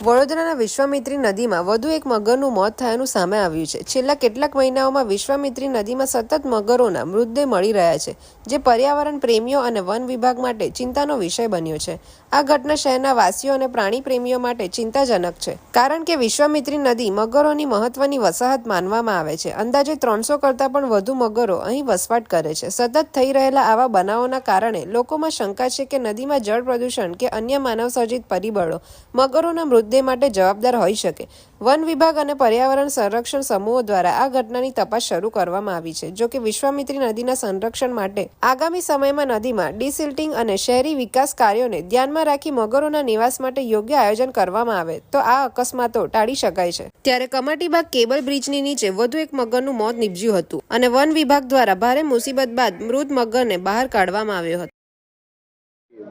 વડોદરાના વિશ્વામિત્રી નદીમાં વધુ એક મગરનું મોત થયાનું સામે આવ્યું છે. છેલ્લા કેટલાક મહિનાઓમાં વિશ્વામિત્રી નદીમાં સતત મગરોના મૃતદેહ મળી રહ્યા છે, જે પર્યાવરણ પ્રેમીઓ અને વન વિભાગ માટે ચિંતાનો વિષય બન્યો છે. આ ઘટના શહેરના વાસીઓ અને પ્રાણી પ્રેમીઓ માટે ચિંતાજનક છે, કારણ કે વિશ્વામિત્રી નદી મગરોની મહત્વની વસાહત માનવામાં આવે છે. અંદાજે ત્રણસો કરતાં પણ વધુ મગરો અહીં વસવાટ કરે છે. સતત થઈ રહેલા આવા બનાવોના કારણે લોકોમાં શંકા છે કે નદીમાં જળ પ્રદૂષણ કે અન્ય માનવસર્જિત પરિબળો મગરોના મૃતદેહ માટે જવાબદાર હોઈ શકે. વન વિભાગ અને પર્યાવરણ સંરક્ષણ સમૂહો દ્વારા આ ઘટનાની તપાસ શરૂ કરવામાં આવી છે. જો કે વિશ્વામિત્રી નદીના સંરક્ષણ માટે આગામી સમયમાં નદીમાં ડિસિલ્ટિંગ અને શહેરી વિકાસ કાર્યોને ધ્યાનમાં રાખી મગરોના નિવાસ માટે યોગ્ય આયોજન કરવામાં આવે તો આ અકસ્માતો ટાળી શકાય છે. ત્યારે કમાટીબાગ કેબલ બ્રિજની નીચે વધુ એક મગરનું મોત નીપજ્યું હતું અને વન વિભાગ દ્વારા ભારે મુસીબત બાદ મૃત મગરને બહાર કાઢવામાં આવ્યો હતો.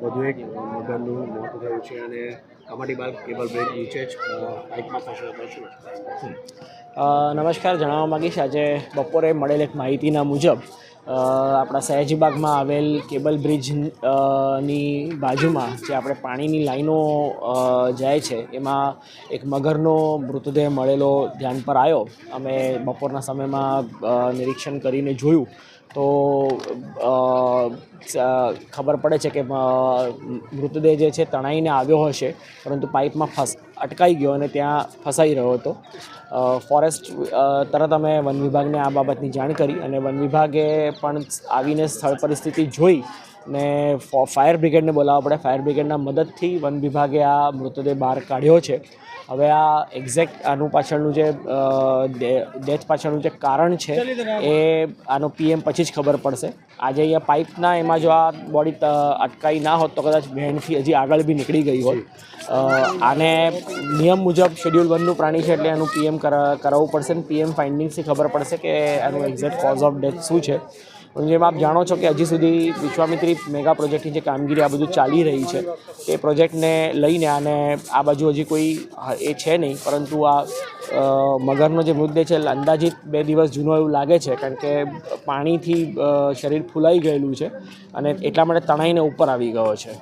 વધુ એક મગરનું મોત થયું છે અને કમાટીબાગ કેબલ બ્રિજ નીચે જ અ, ફસાયો હતો નમસ્કાર જણાવવા માગીશ. આજે બપોરે મળેલ એક માહિતીના મુજબ આપણા સયાજીબાગમાં આવેલ કેબલ બ્રિજની બાજુમાં જે આપણે પાણીની લાઈનો જાય છે, એમાં એક મગરનો મૃતદેહ મળેલો ધ્યાન પર આવ્યો. અમે બપોરના સમયમાં નિરીક્ષણ કરીને જોયું. તો ખબર પડે છે કે મૃતદેહ જે છે તણાઈને આવ્યો હશે, પરંતુ પાઇપમાં ફસ, અટકાઈ ગયો અને ત્યાં ફસાઈ રહ્યો હતો. ફોરેસ્ટ તરત અમે વન વિભાગને આ બાબતની જાણ કરી અને વન વિભાગે પણ આવીને સ્થળ પરિસ્થિતિ જોઈ ને ફાયર બ્રિગેડને બોલાવવા પડે. ફાયર બ્રિગેડના મદદથી વન વિભાગે આ મૃતદેહ બહાર કાઢ્યો છે. હવે આ એક્ઝેક્ટ આનું પાછળનું જે ડેથ પાછળનું જે કારણ છે, એ આનો પીએમ પછી જ ખબર પડશે. આજે અહીંયા પાઇપના એમાં જો આ બોડી અટકાઈ ના હોત તો કદાચ બહેનથી હજી આગળ બી નીકળી ગઈ હોત. આને નિયમ મુજબ શેડ્યુલ વનનું પ્રાણી છે એટલે એનું પીએમ કરાવવું પડશે ને પીએમ ફાઇન્ડિંગ્સથી ખબર પડશે કે આનું એક્ઝેક્ટ કોઝ ઓફ ડેથ શું છે. જેમ આપ જાણો છો કે હજી સુધી વિશ્વામિત્રી મેગા પ્રોજેક્ટની જે કામગીરી આ બધું ચાલી રહી છે, એ પ્રોજેક્ટને લઈને અને આ બાજુ હજી કોઈ એ છે નહીં, પરંતુ આ મગરનો જે મૃતદેહ છે, અંદાજિત બે દિવસ જૂનો એવું લાગે છે, કારણ કે પાણીથી શરીર ફૂલાઈ ગયેલું છે અને એટલા માટે તણાઈને ઉપર આવી ગયો છે.